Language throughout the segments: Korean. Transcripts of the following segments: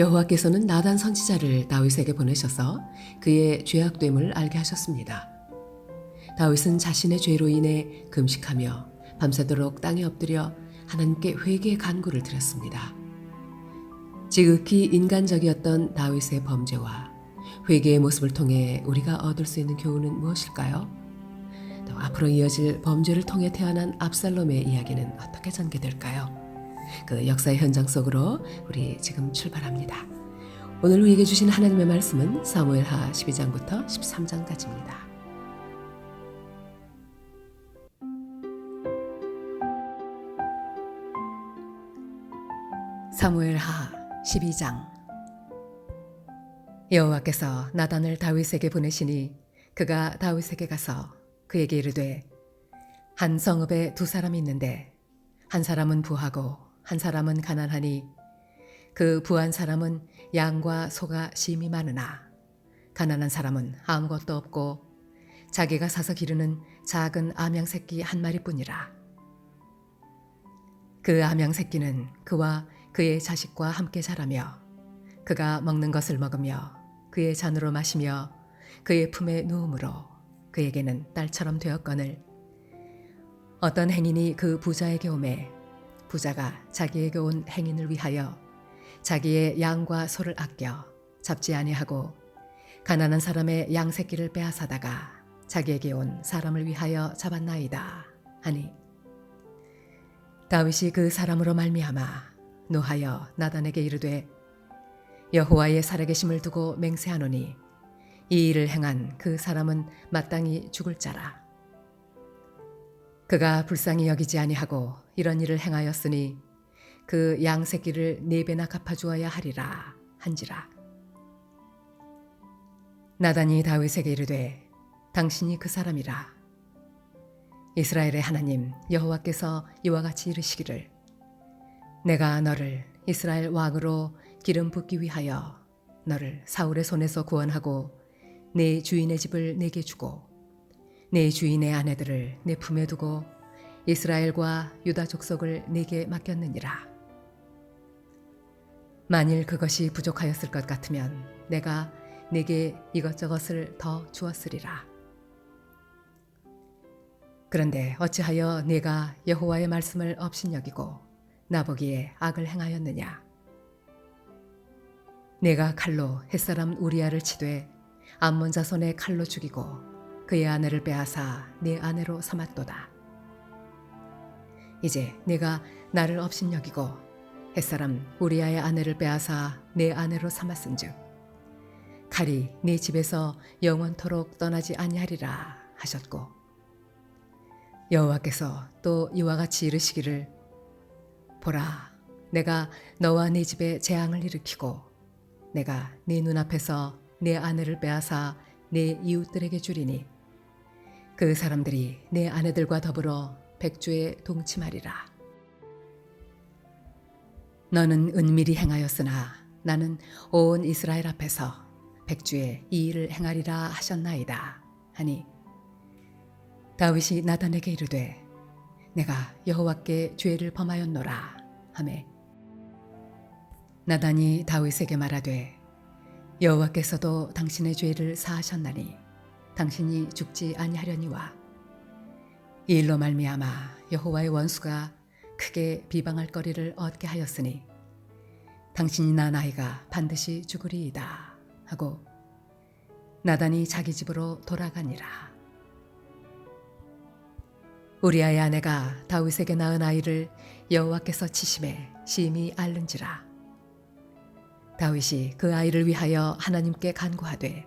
여호와께서는 나단 선지자를 다윗에게 보내셔서 그의 죄악됨을 알게 하셨습니다. 다윗은 자신의 죄로 인해 금식하며 밤새도록 땅에 엎드려 하나님께 회개의 간구를 드렸습니다. 지극히 인간적이었던 다윗의 범죄와 회개의 모습을 통해 우리가 얻을 수 있는 교훈은 무엇일까요? 또 앞으로 이어질 범죄를 통해 태어난 압살롬의 이야기는 어떻게 전개될까요? 그 역사의 현장 속으로 우리 지금 출발합니다. 오늘 우리에게 주신 하나님의 말씀은 사무엘하 12장부터 13장까지입니다. 사무엘하 12장 여호와께서 나단을 다윗에게 보내시니 그가 다윗에게 가서 그에게 이르되 한 성읍에 두 사람이 있는데 한 사람은 부하고 한 사람은 가난하니 그 부한 사람은 양과 소가 심이 많으나 가난한 사람은 아무것도 없고 자기가 사서 기르는 작은 암양 새끼 한 마리뿐이라. 그 암양 새끼는 그와 그의 자식과 함께 자라며 그가 먹는 것을 먹으며 그의 잔으로 마시며 그의 품에 누움으로 그에게는 딸처럼 되었거늘. 어떤 행인이 그 부자에게 오매 부자가 자기에게 온 행인을 위하여 자기의 양과 소를 아껴 잡지 아니하고 가난한 사람의 양 새끼를 빼앗아다가 자기에게 온 사람을 위하여 잡았나이다 하니 다윗이 그 사람으로 말미암아 노하여 나단에게 이르되 여호와의 살아계심을 두고 맹세하노니 이 일을 행한 그 사람은 마땅히 죽을 자라 그가 불쌍히 여기지 아니하고 이런 일을 행하였으니 그 양 새끼를 네 배나 갚아주어야 하리라 한지라. 나단이 다윗에게 이르되 당신이 그 사람이라. 이스라엘의 하나님 여호와께서 이와 같이 이르시기를. 내가 너를 이스라엘 왕으로 기름 붓기 위하여 너를 사울의 손에서 구원하고 내 주인의 집을 내게 주고 내 주인의 아내들을 내 품에 두고 이스라엘과 유다 족속을 내게 맡겼느니라. 만일 그것이 부족하였을 것 같으면 내가 내게 이것저것을 더 주었으리라. 그런데 어찌하여 내가 여호와의 말씀을 업신여기고 나보기에 악을 행하였느냐? 내가 칼로 햇사람 우리아를 치되 암몬 자손의 칼로 죽이고 그의 아내를 빼앗아 내 아내로 삼았도다. 이제 내가 나를 업신여기고 햇사람 우리아의 아내를 빼앗아 내 아내로 삼았은즉 칼이 네 집에서 영원토록 떠나지 아니하리라 하셨고 여호와께서 또 이와 같이 이르시기를 보라 내가 너와 네 집에 재앙을 일으키고 내가 네 눈앞에서 내 아내를 빼앗아 내 이웃들에게 주리니 그 사람들이 내 아내들과 더불어 백주에 동침하리라. 너는 은밀히 행하였으나 나는 온 이스라엘 앞에서 백주에 이 일을 행하리라 하셨나이다. 하니 다윗이 나단에게 이르되 내가 여호와께 죄를 범하였노라 하매 나단이 다윗에게 말하되 여호와께서도 당신의 죄를 사하셨나니 당신이 죽지 아니하려니와. 이 일로 말미암아 여호와의 원수가 크게 비방할 거리를 얻게 하였으니 당신이 난 아이가 반드시 죽으리이다 하고 나단이 자기 집으로 돌아가니라. 우리아의 아내가 다윗에게 낳은 아이를 여호와께서 치심에 심히 앓는지라. 다윗이 그 아이를 위하여 하나님께 간구하되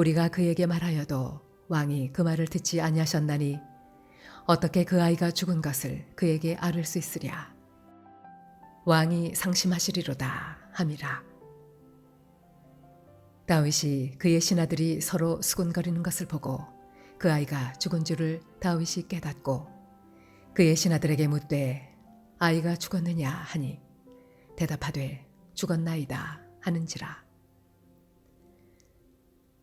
우리가 그에게 말하여도 왕이 그 말을 듣지 아니하셨나니 어떻게 그 아이가 죽은 것을 그에게 아를 수 있으랴? 왕이 상심하시리로다 함이라. 다윗이 그의 신하들이 서로 수군거리는 것을 보고 그 아이가 죽은 줄을 다윗이 깨닫고 그의 신하들에게 묻되 아이가 죽었느냐? 하니 대답하되 죽었나이다. 하는지라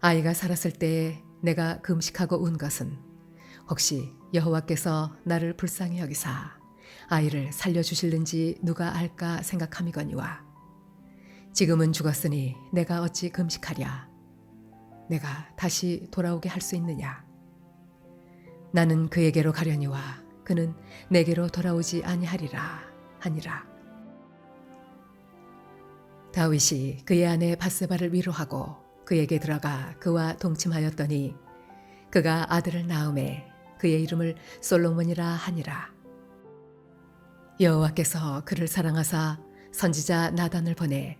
아이가 살았을 때에 내가 금식하고 운 것은 혹시 여호와께서 나를 불쌍히 여기사 아이를 살려 주실는지 누가 알까 생각함이거니와. 지금은 죽었으니 내가 어찌 금식하랴? 내가 다시 돌아오게 할 수 있느냐? 나는 그에게로 가려니와 그는 내게로 돌아오지 아니하리라 하니라. 다윗이 그의 아내 바세바를 위로하고 그에게 들어가 그와 동침하였더니 그가 아들을 낳음에 그의 이름을 솔로몬이라 하니라 여호와께서 그를 사랑하사 선지자 나단을 보내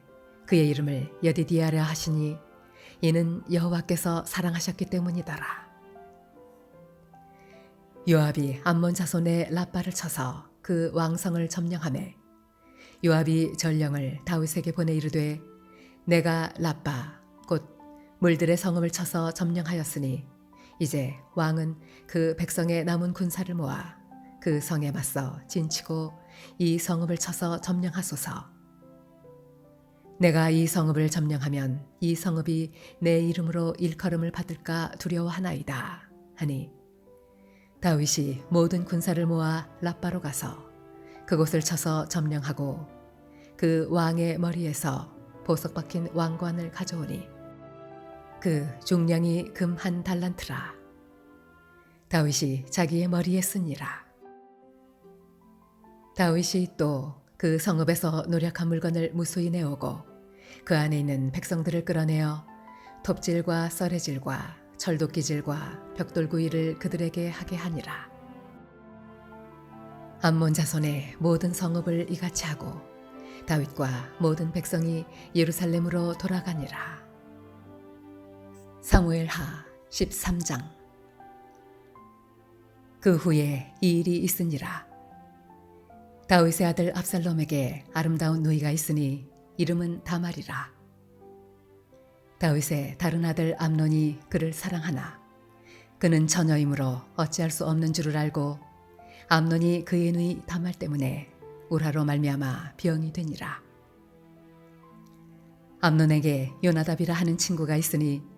그의 이름을 여디디아라 하시니 이는 여호와께서 사랑하셨기 때문이더라. 요압이 암몬 자손의 라빠를 쳐서 그 왕성을 점령하매 요압이 전령을 다윗에게 보내 이르되 내가 라빠 곧 물들의 성읍을 쳐서 점령하였으니 이제 왕은 그 백성의 남은 군사를 모아 그 성에 맞서 진치고 이 성읍을 쳐서 점령하소서. 내가 이 성읍을 점령하면 이 성읍이 내 이름으로 일컬음을 받을까 두려워하나이다. 하니 다윗이 모든 군사를 모아 라빠로 가서 그곳을 쳐서 점령하고 그 왕의 머리에서 보석 박힌 왕관을 가져오니 그 중량이 금 한 달란트라. 다윗이 자기의 머리에 쓰니라. 다윗이 또 그 성읍에서 노력한 물건을 무수히 내오고 그 안에 있는 백성들을 끌어내어 톱질과 썰해질과 철도끼질과 벽돌구이를 그들에게 하게 하니라. 암몬 자손의 모든 성읍을 이같이 하고 다윗과 모든 백성이 예루살렘으로 돌아가니라. 사무엘하 13장 그 후에 이 일이 있으니라. 다윗의 아들 압살롬에게 아름다운 누이가 있으니 이름은 다말이라. 다윗의 다른 아들 암논이 그를 사랑하나 그는 처녀이므로 어찌할 수 없는 줄을 알고 암논이 그의 누이 다말 때문에 우라로 말미암아 병이 되니라. 암논에게 요나답이라 하는 친구가 있으니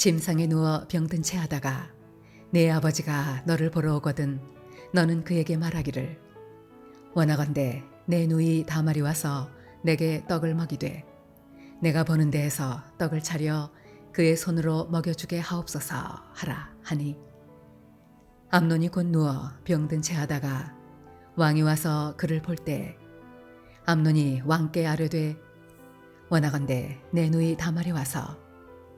침상에 누워 병든 채 하다가 내 아버지가 너를 보러 오거든 너는 그에게 말하기를 원하건대 내 누이 다말이 와서 내게 떡을 먹이되 내가 보는 데에서 떡을 차려 그의 손으로 먹여주게 하옵소서 하라 하니. 암논이 곧 누워 병든 채 하다가 왕이 와서 그를 볼 때 암논이 왕께 아뢰되 원하건대 내 누이 다말이 와서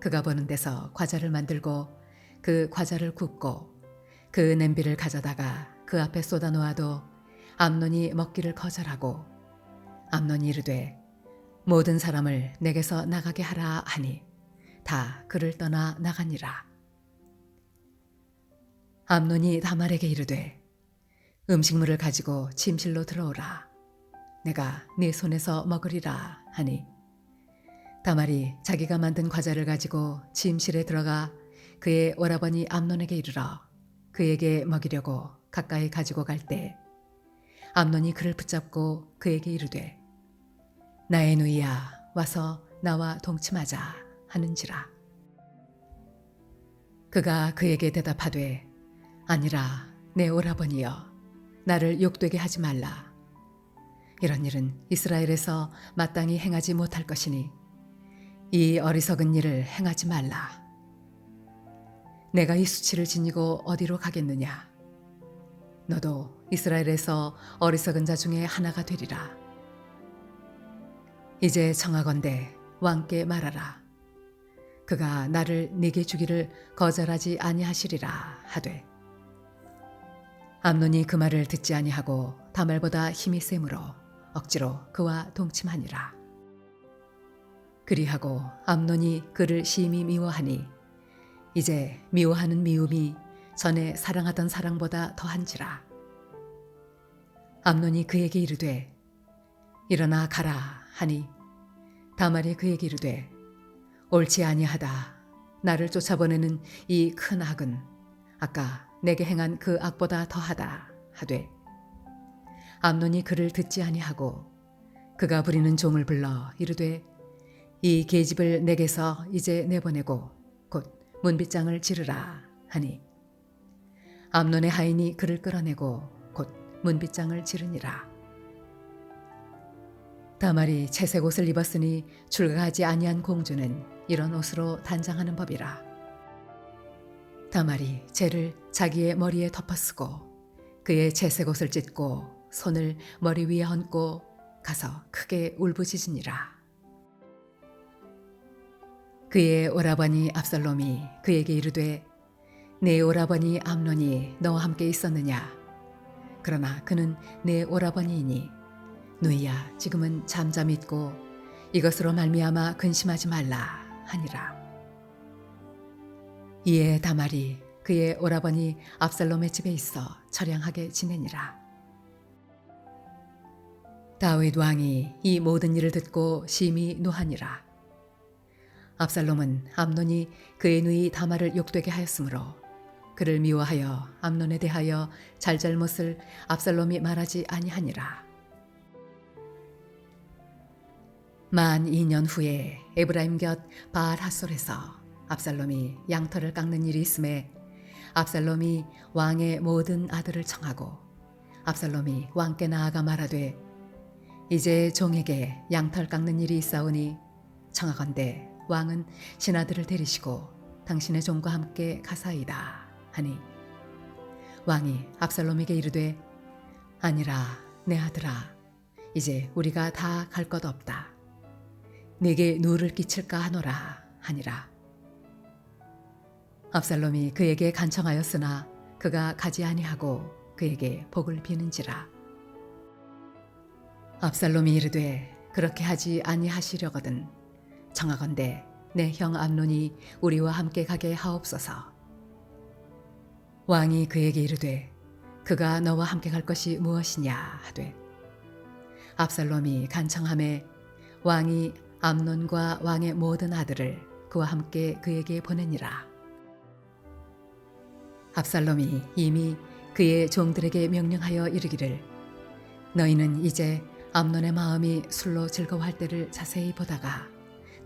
그가 보는 데서 과자를 만들고 그 과자를 굽고 그 냄비를 가져다가 그 앞에 쏟아 놓아도 암논이 먹기를 거절하고 암논이 이르되 모든 사람을 내게서 나가게 하라 하니 다 그를 떠나 나가니라. 암논이 다말에게 이르되 음식물을 가지고 침실로 들어오라 내가 네 손에서 먹으리라 하니 다말이 자기가 만든 과자를 가지고 침실에 들어가 그의 오라버니 암논에게 이르러 그에게 먹이려고 가까이 가지고 갈 때 암논이 그를 붙잡고 그에게 이르되 나의 누이야 와서 나와 동침하자 하는지라. 그가 그에게 대답하되 아니라 내 오라버니여 나를 욕되게 하지 말라. 이런 일은 이스라엘에서 마땅히 행하지 못할 것이니 이 어리석은 일을 행하지 말라. 내가 이 수치를 지니고 어디로 가겠느냐? 너도 이스라엘에서 어리석은 자 중에 하나가 되리라. 이제 청하건대 왕께 말하라. 그가 나를 네게 주기를 거절하지 아니하시리라 하되 암논이 그 말을 듣지 아니하고 다말보다 힘이 세므로 억지로 그와 동침하니라 그리하고 암논이 그를 심히 미워하니 이제 미워하는 미움이 전에 사랑하던 사랑보다 더한지라. 암논이 그에게 이르되 일어나 가라 하니 다말이 그에게 이르되 옳지 아니하다. 나를 쫓아보내는 이 큰 악은 아까 내게 행한 그 악보다 더하다 하되 암논이 그를 듣지 아니하고 그가 부리는 종을 불러 이르되 이 계집을 내게서 이제 내보내고 곧 문빗장을 지르라 하니 암논의 하인이 그를 끌어내고 곧 문빗장을 지르니라. 다말이 채색 옷을 입었으니 출가하지 아니한 공주는 이런 옷으로 단장하는 법이라. 다말이 채를 자기의 머리에 덮어쓰고 그의 채색 옷을 찢고 손을 머리 위에 얹고 가서 크게 울부짖으니라 그의 오라버니 압살롬이 그에게 이르되 내 오라버니 암논이 너와 함께 있었느냐? 그러나 그는 내 오라버니이니 누이야 지금은 잠잠 있고 이것으로 말미암아 근심하지 말라 하니라. 이에 다말이 그의 오라버니 압살롬의 집에 있어 처량하게 지내니라. 다윗 왕이 이 모든 일을 듣고 심히 노하니라 압살롬은 암논이 그의 누이 다말을 욕되게 하였으므로 그를 미워하여 암논에 대하여 잘잘못을 압살롬이 말하지 아니하니라. 만 2년 후에 에브라임 곁 바알 핫솔에서 압살롬이 양털을 깎는 일이 있음에 압살롬이 왕의 모든 아들을 청하고 압살롬이 왕께 나아가 말하되 이제 종에게 양털 깎는 일이 있사오니 청하건대 왕은 신하들을 데리시고 당신의 종과 함께 가사이다 하니 왕이 압살롬에게 이르되 아니라 내 아들아 이제 우리가 다 갈 것 없다. 네게 누를 끼칠까 하노라 하니라. 압살롬이 그에게 간청하였으나 그가 가지 아니하고 그에게 복을 비는지라. 압살롬이 이르되 그렇게 하지 아니하시려거든 청하건대 내 형 암논이 우리와 함께 가게 하옵소서. 왕이 그에게 이르되 그가 너와 함께 갈 것이 무엇이냐 하되 압살롬이 간청함에 왕이 암논과 왕의 모든 아들을 그와 함께 그에게 보내니라. 압살롬이 이미 그의 종들에게 명령하여 이르기를 너희는 이제 암논의 마음이 술로 즐거워할 때를 자세히 보다가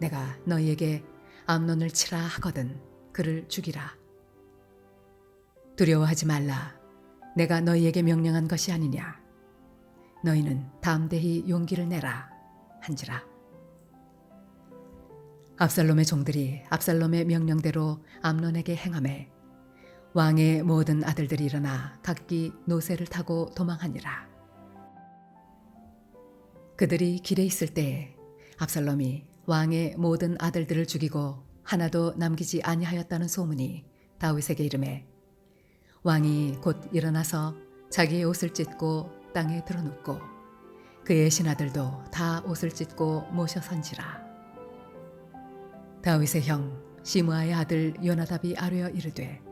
내가 너희에게 암논을 치라 하거든 그를 죽이라. 두려워하지 말라. 내가 너희에게 명령한 것이 아니냐. 너희는 담대히 용기를 내라 한지라. 압살롬의 종들이 압살롬의 명령대로 암논에게 행함에 왕의 모든 아들들이 일어나 각기 노새를 타고 도망하니라. 그들이 길에 있을 때 압살롬이 왕의 모든 아들들을 죽이고 하나도 남기지 아니하였다는 소문이 다윗에게 이름에 왕이 곧 일어나서 자기의 옷을 찢고 땅에 드러눕고 그의 신하들도 다 옷을 찢고 모셔 선지라 다윗의 형 시므아의 아들 요나답이 아뢰어 이르되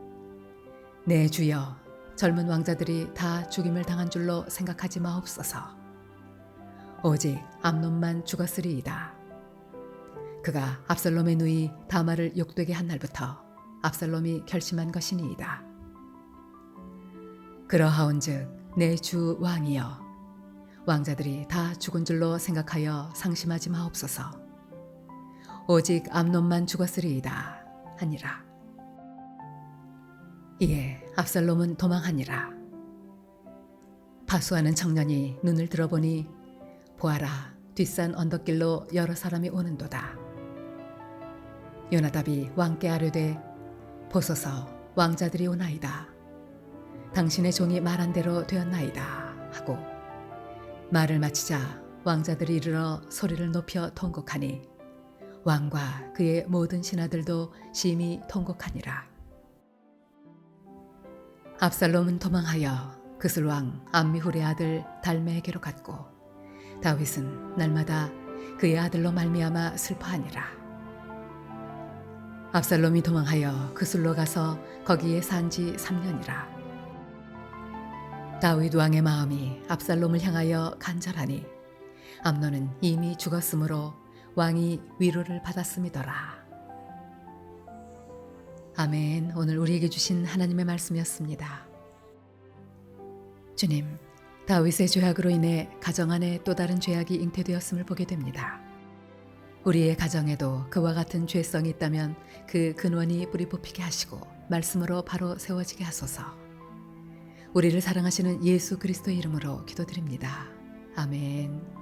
내 주여, 젊은 왕자들이 다 죽임을 당한 줄로 생각하지 마옵소서. 오직 암논만 죽었으리이다. 그가 압살롬의 누이 다마를 욕되게 한 날부터 압살롬이 결심한 것이니이다. 그러하온즉 내 주 왕이여 왕자들이 다 죽은 줄로 생각하여 상심하지 마옵소서. 오직 암논만 죽었으리이다 하니라. 이에 압살롬은 도망하니라. 파수하는 청년이 눈을 들어보니 보아라 뒷산 언덕길로 여러 사람이 오는도다. 요나답이 왕께 아뢰되 보소서 왕자들이 오나이다. 당신의 종이 말한 대로 되었나이다 하고 말을 마치자 왕자들이 이르러 소리를 높여 통곡하니 왕과 그의 모든 신하들도 심히 통곡하니라. 압살롬은 도망하여 그슬 왕 암미훌의 아들 달메에게로 갔고 다윗은 날마다 그의 아들로 말미암아 슬퍼하니라. 압살롬이 도망하여 그슬로 가서 거기에 산 지 3년이라. 다윗 왕의 마음이 압살롬을 향하여 간절하니 암논은 이미 죽었으므로 왕이 위로를 받았음이더라. 아멘. 오늘 우리에게 주신 하나님의 말씀이었습니다. 주님, 다윗의 죄악으로 인해 가정 안에 또 다른 죄악이 잉태되었음을 보게 됩니다. 우리의 가정에도 그와 같은 죄성이 있다면 그 근원이 뿌리 뽑히게 하시고 말씀으로 바로 세워지게 하소서. 우리를 사랑하시는 예수 그리스도의 이름으로 기도드립니다. 아멘.